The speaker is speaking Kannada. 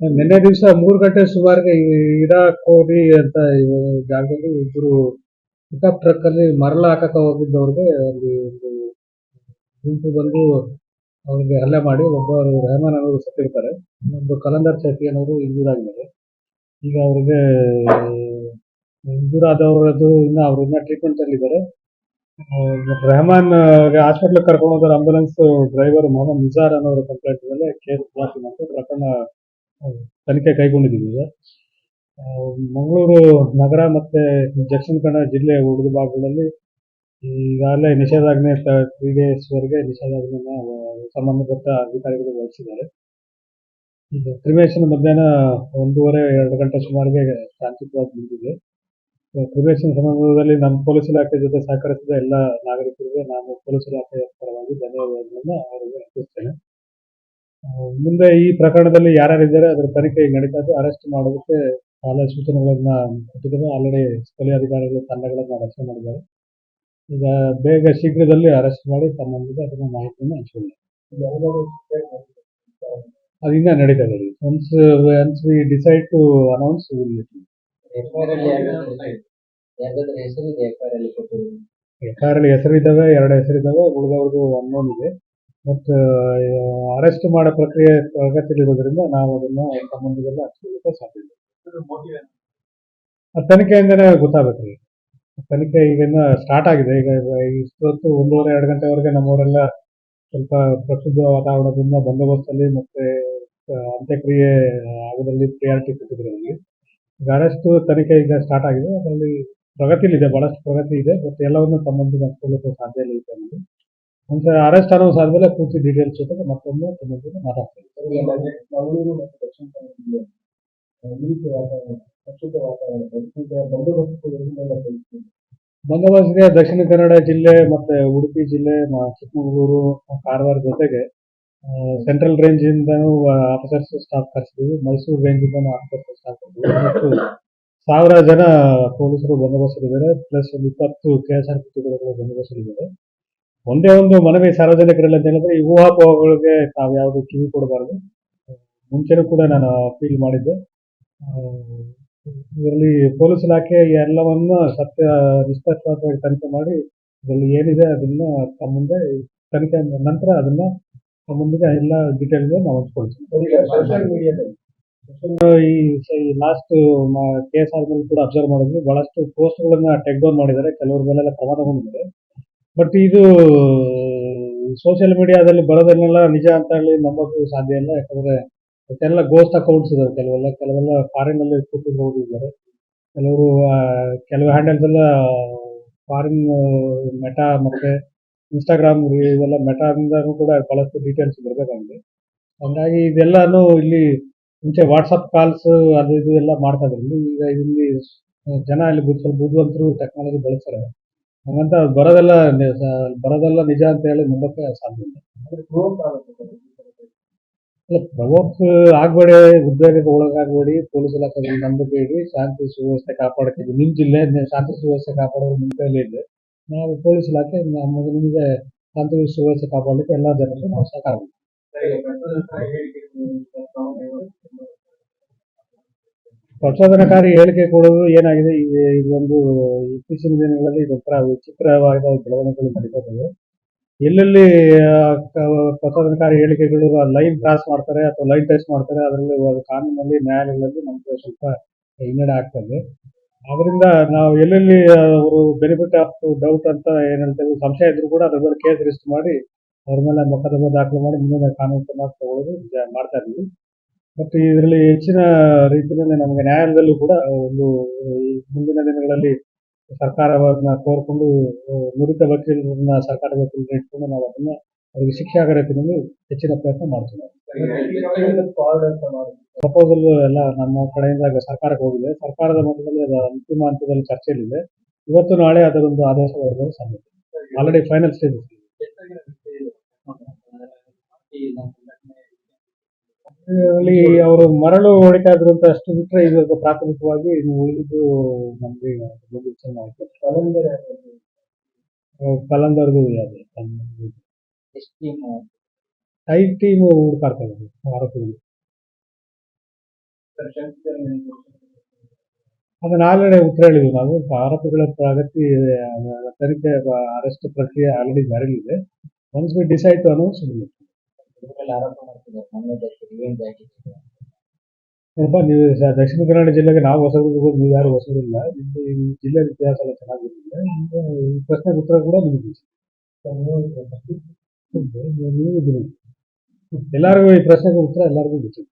ನಿನ್ನೆ ದಿವಸ ಮೂರು ಗಂಟೆ ಸುಮಾರಿಗೆ ಕೋಡಿ ಅಂತ ಜಾಗದಲ್ಲಿ ಇಬ್ಬರು ಪಿಕಪ್ ಟ್ರಕ್ ಅಲ್ಲಿ ಮರಳ ಹಾಕಕ ಹೋಗಿದ್ದವ್ರಿಗೆ ಅಲ್ಲಿ ಒಂದು ಗುಂಪು ಬಂದು ಅವ್ರಿಗೆ ಹಲ್ಲೆ ಮಾಡಿ ಒಬ್ಬರು ರೆಹಮಾನ್ ಅನ್ನೋರು ಸತ್ತಿರ್ತಾರೆ. ಇನ್ನೊಂದು ಕಲಂದರ್ ಚೌಕಿ ಅನ್ನೋರು ಇಂಜೂರ್ ಆಗಿದ್ದಾರೆ ಈಗ ಅವ್ರಿಗೆ ಇಂಜೂರ್ ಆದವರದ್ದು ಇನ್ನ ಅವ್ರು ಇನ್ನ ಟ್ರೀಟ್ಮೆಂಟ್ ಅಲ್ಲಿ ಇದ್ದಾರೆ. ರೆಹಮಾನ್ ಹಾಸ್ಪಿಟ್ಲ್ ಕರ್ಕೊಂಡು ಹೋದ್ರೆ ಆಂಬುಲೆನ್ಸ್ ಡ್ರೈವರ್ ಮೊಹಮ್ಮದ್ ನಿಜಾರ್ ಅನ್ನೋರ ಕಂಪ್ಲೇಂಟ್ ಮೇಲೆ ಕೇಸ್ ದಾಖಲು ಪ್ರಕರಣ ತನಿಖೆ ಕೈಗೊಂಡಿದ್ದೀವಿ ಮಂಗಳೂರು ನಗರ ಮತ್ತೆ ದಕ್ಷಿಣ ಕನ್ನಡ ಜಿಲ್ಲೆ ಉಳಿದ ಭಾಗಗಳಲ್ಲಿ ಈಗಾಗಲೇ ನಿಷೇಧಾಜ್ಞೆ ತ್ರೀ ಡೇಸ್ವರೆಗೆ ನಿಷೇಧಾಜ್ಞೆನ ಸಂಬಂಧಪಟ್ಟ ಅಧಿಕಾರಿಗಳು ವಹಿಸಿದ್ದಾರೆ. ಈಗ ಕ್ರಿಮೇಷನ್ ಮಧ್ಯಾಹ್ನ ಒಂದೂವರೆ, ಎರಡು ಗಂಟೆ ಸುಮಾರಿಗೆ ಶಾಂತಿಯುತವಾಗಿ ನಿಂತಿದೆ ಕ್ರಿಮೇಷನ್ ಸಂದರ್ಭದಲ್ಲಿ ನಮ್ಮ ಪೊಲೀಸ್ ಇಲಾಖೆ ಜೊತೆ ಸಹಕರಿಸಿದ ಎಲ್ಲ ನಾಗರಿಕರಿಗೆ ನಾನು ಪೊಲೀಸ್ ಇಲಾಖೆಯ ಪರವಾಗಿ ಧನ್ಯವಾದಗಳನ್ನು ಅವರಿಗೆ ಅರ್ಪಿಸ್ತೇನೆ. ಮುಂದೆ ಈ ಪ್ರಕರಣದಲ್ಲಿ ಯಾರ್ಯಾರಿದ್ದಾರೆ ಅದರ ತನಿಖೆ ಈಗ ನಡೀತಾ ಇದೆ ಅರೆಸ್ಟ್ ಮಾಡೋದಕ್ಕೆ ಕಾಲ ಸೂಚನೆಗಳನ್ನ ಕೊಟ್ಟಿದ್ದಾರೆ. ಆಲ್ರೆಡಿ ಸ್ಥಳೀಯ ಅಧಿಕಾರಿಗಳು ತಂಡಗಳನ್ನ ರಚನೆ ಮಾಡಿದ್ದಾರೆ. ಈಗ ಬೇಗ ಶೀಘ್ರದಲ್ಲಿ ಅರೆಸ್ಟ್ ಮಾಡಿ ತಮ್ಮೊಂದಿಗೆ ಅದನ್ನ ಮಾಹಿತಿಯನ್ನು ಹಂಚಿಕೊಳ್ಳಿ. ಅದು ಇನ್ನ ನಡೀತಾ ಇದೆ. Once once we decide to announce F I R ಅಲ್ಲಿ ಹೆಸರಿದ್ದಾವೆ ಎರಡು ಹೆಸರಿದ್ದಾವೆ ಉಳಿದವ್ರದ್ದು ಅನ್ನೋನ್ ಇದೆ. ಬಟ್ ಅರೆಸ್ಟ್ ಮಾಡೋ ಪ್ರಕ್ರಿಯೆ ಪ್ರಗತಿಯಲ್ಲಿರೋದ್ರಿಂದ ನಾವು ಅದನ್ನ ಸಂಬಂಧದಲ್ಲಿ ಹಂಚ್ಕೊಳ್ಳಿಕ್ಕೆ ಸಾಧ್ಯ ತನಿಖೆಯಿಂದನೇ ಗೊತ್ತಾಗಬೇಕ್ರಿ ತನಿಖೆ ಈಗ ಸ್ಟಾರ್ಟ್ ಆಗಿದೆ. ಈಗ ಇಷ್ಟೊತ್ತು ಒಂದೂವರೆ ಎರಡು ಗಂಟೆವರೆಗೆ ನಮ್ಮವರೆಲ್ಲ ಸ್ವಲ್ಪ ಪ್ರಸಿದ್ಧ ವಾತಾವರಣದಿಂದ ಬಂದೋಬಸ್ತಲ್ಲಿ ಮತ್ತೆ ಅಂತ್ಯಕ್ರಿಯೆ ಆಗೋದ್ರಲ್ಲಿ ಪ್ರಿಯಾರಿಟಿ ಕೊಟ್ಟಿದ್ರು ಅಲ್ಲಿ ಈಗ ಅರೆಸ್ಟ್ ತನಿಖೆ ಈಗ ಸ್ಟಾರ್ಟ್ ಆಗಿದೆ. ಅದರಲ್ಲಿ ಪ್ರಗತಿಲಿದೆ ಬಹಳಷ್ಟು ಪ್ರಗತಿ ಇದೆ ಬಟ್ ಎಲ್ಲವನ್ನು ತಮ್ಮೊಂದಿಗೆ ಹಚ್ಕೊಳ್ಳೋಕೆ ಸಾಧ್ಯ ಇಲ್ಲ ಇದೆ ನಮಗೆ ಒಂದು ಅರೆಸ್ಟ್ ಅನೌನ್ಸ್ ಆದ್ಮೇಲೆ ಪೂರ್ತಿ ಡೀಟೇಲ್ಸ್ ಜೊತೆಗೆ ಮತ್ತೊಮ್ಮೆ ಮಾತಾಡ್ತೀವಿ ಮಂಗಳೂರು ಮತ್ತು ದಕ್ಷಿಣ ಕನ್ನಡ ವಾತಾವರಣ ಬಂದೋಬಸ್ತ್ ಬಂದೋಬಸ್ತ್ಗೆ ದಕ್ಷಿಣ ಕನ್ನಡ ಜಿಲ್ಲೆ ಮತ್ತೆ ಉಡುಪಿ ಜಿಲ್ಲೆ ಚಿಕ್ಕಮಗಳೂರು ಕಾರವಾರ ಜೊತೆಗೆ ಸೆಂಟ್ರಲ್ ರೇಂಜ್ ಇಂದನೂ ಆಫೀಸರ್ಸ್ ಸ್ಟಾಫ್ ಕರೆಸಿದ್ವಿ. ಮೈಸೂರು ರೇಂಜ್ ಇಂದನೂ ಆಫೀಸರ್ಸ್ ಸ್ಟಾಫ್ ಮತ್ತು ಸಾವಿರ ಜನ ಪೊಲೀಸರು ಬಂದೋಬಸ್ತಲ್ಲಿದ್ದಾರೆ ಪ್ಲಸ್ ಒಂದು ಇಪ್ಪತ್ತು ಕೆ ಎಸ್ ಆರ್ ಪಿ ಬಂದೋಬಸ್ತ್ ಬಂದೋಬಸ್ತಲ್ಲಿದ್ದಾರೆ ಒಂದೇ ಒಂದು ಮನವಿ ಸಾರ್ವಜನಿಕರಲ್ಲಿ ಅಂತ ಹೇಳಿದ್ರೆ ಈ ಊಹಾಪೋಹಗಳಿಗೆ ತಾವು ಯಾವುದು ಕಿವಿ ಕೊಡಬಾರದು. ಮುಂಚೆನೂ ಕೂಡ ನಾನು ಅಪೀಲ್ ಮಾಡಿದ್ದೆ. ಇದರಲ್ಲಿ ಪೊಲೀಸ್ ಇಲಾಖೆ ಎಲ್ಲವನ್ನು ಸತ್ಯ ನಿಷ್ಪಕ್ಷಪಾತವಾಗಿ ತನಿಖೆ ಮಾಡಿ ಇದರಲ್ಲಿ ಏನಿದೆ ಅದನ್ನ ತಮ್ಮ ಮುಂದೆ ತನಿಖೆ ನಂತರ ಅದನ್ನ ತಮ್ಮ ಮುಂದೆ ಎಲ್ಲ ಡೀಟೇಲ್ಸ್ ನಾವು ಹಂಚ್ಕೊಳ್ತೀವಿ. ಈ ಲಾಸ್ಟ್ ಕೇಸ್ ಆದ್ಮೇಲೆ ಕೂಡ ಅಬ್ಸರ್ವ್ ಮಾಡಿದ್ವಿ. ಬಹಳಷ್ಟು ಪೋಸ್ಟ್ಗಳನ್ನ ಟೇಕ್ ಡೌನ್ ಮಾಡಿದ್ದಾರೆ. ಕೆಲವ್ರ ಮೇಲೆಲ್ಲ ಕ್ರಮ ತಗೊಂಡಿದ್ದಾರೆ ಬಟ್ ಇದು ಸೋಷಿಯಲ್ ಮೀಡಿಯಾದಲ್ಲಿ ಬರೋದನ್ನೆಲ್ಲ ನಿಜ ಅಂತ ಹೇಳಿ ನಂಬಕ್ಕೂ ಸಾಧ್ಯ ಇಲ್ಲ. ಯಾಕಂದ್ರೆ ಎಲ್ಲ ಗೋಸ್ಟ್ ಅಕೌಂಟ್ಸ್ ಇದಾವೆ ಕೆಲವೆಲ್ಲ. ಕೆಲವೆಲ್ಲ ಫಾರಿನ್ ಅಲ್ಲಿ ಕೂತಿದ್ದು ಹೋಗಿದ್ದಾರೆ ಕೆಲವರು ಕೆಲವು ಹ್ಯಾಂಡಲ್ಸ್ ಎಲ್ಲ ಫಾರಿನ್ ಮೆಟಾ ಮತ್ತೆ ಇನ್ಸ್ಟಾಗ್ರಾಮ್ ಇವೆಲ್ಲ ಮೆಟಾದಿಂದನೂ ಕೂಡ ಬಹಳಷ್ಟು ಡೀಟೇಲ್ಸ್ ಬರಬೇಕಾಗಿದೆ. ಹಂಗಾಗಿ ಇದೆಲ್ಲಾನು ಇಲ್ಲಿ ಮುಂಚೆ ವಾಟ್ಸಪ್ ಕಾಲ್ಸ್ ಅದು ಇದು ಎಲ್ಲ ಮಾಡ್ತಾ ಇದ್ರು. ಈಗ ಇಲ್ಲಿ, ಜನ ಬುದ್ಧ ಸ್ವಲ್ಪ ಬುದ್ಧಿವಂತರು ಟೆಕ್ನಾಲಜಿ ಬಳಸ್ತಾರೆ. ಹಂಗಂತ ಬರೋದೆಲ್ಲ ನಿ- ಸ- ಬರೋದೆಲ್ಲ ನಿಜ ಅಂತ ಹೇಳಿ ನಂಬಕ್ಕೆ ಸಾಧ್ಯ ಇಲ್ಲ. ಅಂದ್ರೆ ಗ್ರೋತ್ ಆಗುತ್ತೆ ಅಲ್ಲ ಪ್ರವೋಕ್ ಆಗ್ಬೇಡಿ ಉದ್ವೇಗಕ್ಕೆ ಒಳಗಾಗಬೇಡಿ ಪೊಲೀಸ್ ಇಲಾಖೆ ನಂಬಿಕೆ ಇಡಿ ಶಾಂತಿ ಸುವ್ಯವಸ್ಥೆ ಕಾಪಾಡ್ತೀವಿ ನಿಮ್ ಜಿಲ್ಲೆ ಶಾಂತಿ ಸುವ್ಯವಸ್ಥೆ ಕಾಪಾಡೋದು ನಿಮ್ ಕೈಲಿ ಇದೆ ನಾವು ಪೊಲೀಸ್ ಇಲಾಖೆ ನಮ್ಮ ನಿಮಗೆ ಶಾಂತಿ ಸುವ್ಯವಸ್ಥೆ ಕಾಪಾಡಲಿಕ್ಕೆ ಎಲ್ಲ ಜನರಿಗೆ ನಾವು ಸಹಕಾರ. ಪ್ರಚೋದನಕಾರಿ ಹೇಳಿಕೆ ಕೊಡೋದು ಏನಾಗಿದೆ? ಇದು ಇದೊಂದು ಇತ್ತೀಚಿನ ದಿನಗಳಲ್ಲಿ ಇದೊಂಥರ ವಿಚಿತ್ರವಾದ ಬೆಳವಣಿಗೆಗಳು ನಡೀತಾ ಇದ್ದಾವೆ ಎಲ್ಲೆಲ್ಲಿ ಪ್ರಚೋದನಕಾರಿ ಹೇಳಿಕೆಗಳು ಲೈನ್ ಕ್ರಾಸ್ ಮಾಡ್ತಾರೆ ಅಥವಾ ಲೈನ್ ಟೆಸ್ಟ್ ಮಾಡ್ತಾರೆ, ಅದರಲ್ಲಿ ಅದು ಕಾನೂನಲ್ಲಿ, ನ್ಯಾಯಾಲಯಗಳಲ್ಲಿ ನಮಗೆ ಸ್ವಲ್ಪ ಹಿನ್ನಡೆ ಆಗ್ತದೆ ಅದರಿಂದ ನಾವು ಎಲ್ಲೆಲ್ಲಿ ಅವರು ಬೆನಿಫಿಟ್ ಆಫ್ ಡೌಟ್ ಅಂತ ಏನ್ ಹೇಳ್ತೇವೆ ಸಂಶಯ ಇದ್ರು ಕೂಡ ಅದ್ರ ಮೇಲೆ ಕೇಸ್ ರಿಜಿಸ್ಟರ್ ಮಾಡಿ, ಅವ್ರ ಮೇಲೆ ಮೊಕದ್ದಮೆ ದಾಖಲು ಮಾಡಿ, ಮುಂದಿನ ಕಾನೂನು ಕ್ರಮ ತಗೊಳ್ಳೋದು ಮಾಡ್ತಾ ಇದ್ವಿ ಬಟ್ ಇದರಲ್ಲಿ ಹೆಚ್ಚಿನ ರೀತಿಯಲ್ಲಿ ನಮಗೆ ನ್ಯಾಯಾಲಯದಲ್ಲೂ ಕೂಡ ಒಂದು, ಈ ಮುಂದಿನ ದಿನಗಳಲ್ಲಿ ಸರ್ಕಾರವನ್ನು ಕೋರ್ಕೊಂಡು ನುರಿತ ವಕೀಲರನ್ನ ಸರ್ಕಾರದ ವಕೀಲರನ್ನ ಇಟ್ಕೊಂಡು ನಾವು ಅದನ್ನ ಅವರಿಗೆ ಶಿಕ್ಷೆ ಆಗೋ ಹೆಚ್ಚಿನ ಪ್ರಯತ್ನ ಮಾಡ್ತೀವಿ. ಪ್ರಪೋಸಲ್ ಎಲ್ಲ ನಮ್ಮ ಕಡೆಯಿಂದ ಸರ್ಕಾರಕ್ಕೆ ಹೋಗಿದೆ. ಸರ್ಕಾರದ ಮಟ್ಟದಲ್ಲಿ ಅದು ಅಂತಿಮ ಹಂತದಲ್ಲಿ ಚರ್ಚೆಯಲ್ಲಿದೆ. ಇವತ್ತು ನಾಳೆ ಅದರೊಂದು ಆದೇಶ ಬರಬಹುದು ಸಾಧ್ಯತೆ ಆಲ್ರೆಡಿ ಫೈನಲ್ ಸ್ಟೇಜ್ ಅಲ್ಲಿ ಅವರು ಮರಳು ಹೊಡಿತಾ ಇದ್ರು ಅಂತ ಅಷ್ಟು ಬಿಟ್ಟರೆ ಇವಾಗ ಪ್ರಾಥಮಿಕವಾಗಿ ಉಳಿದಿದ್ದು ನಮ್ಗೆ ಚೆನ್ನಾಗಿ ಕಲಂದರ ಯಾವ್ದು ಎಷ್ಟು ಟೀಮ್ ಟೈಟ್ ಟೀಮ್ ಹುಡುಕಾಡ್ತಾ ಇದ್ದಾರೆ ಆರೋಪಿಗಳು ಅದನ್ನ ಆಲ್ರೆಡಿ ಉತ್ತರ ಹೇಳಿದ್ವಿ ನಾವು. ಆರೋಪಿಗಳ ಪ್ರಗತಿ ತನಿಖೆ ಅರೆಸ್ಟ್ ಪ್ರಕ್ರಿಯೆ ಆಲ್ರೆಡಿ ಜಾರಿಯಲ್ಲಿದೆ. ಒನ್ಸ್ ಬಿ ಡಿಸೈಡ್ ಅನ್ನೋ ಸುಮ್ಮನೆ ನೀವು ದಕ್ಷಿಣ ಕನ್ನಡ ಜಿಲ್ಲೆಗೆ ನಾವು ಹೊಸಬರು ನೀವು ಯಾರು ಹೊಸಬರಿಲ್ಲ ನಿಮ್ದು ಈ ಜಿಲ್ಲೆ ಇತಿಹಾಸ ಎಲ್ಲ ಚೆನ್ನಾಗಿರುತ್ತೆ. ಈ ಪ್ರಶ್ನೆಗೆ ಉತ್ತರ ಕೂಡ ನಿಮಗೆ ನೀವು ಎಲ್ಲರಿಗೂ ಈ ಪ್ರಶ್ನೆಗೆ ಉತ್ತರ ಎಲ್ಲರಿಗೂ ಗೊತ್ತಿದೆ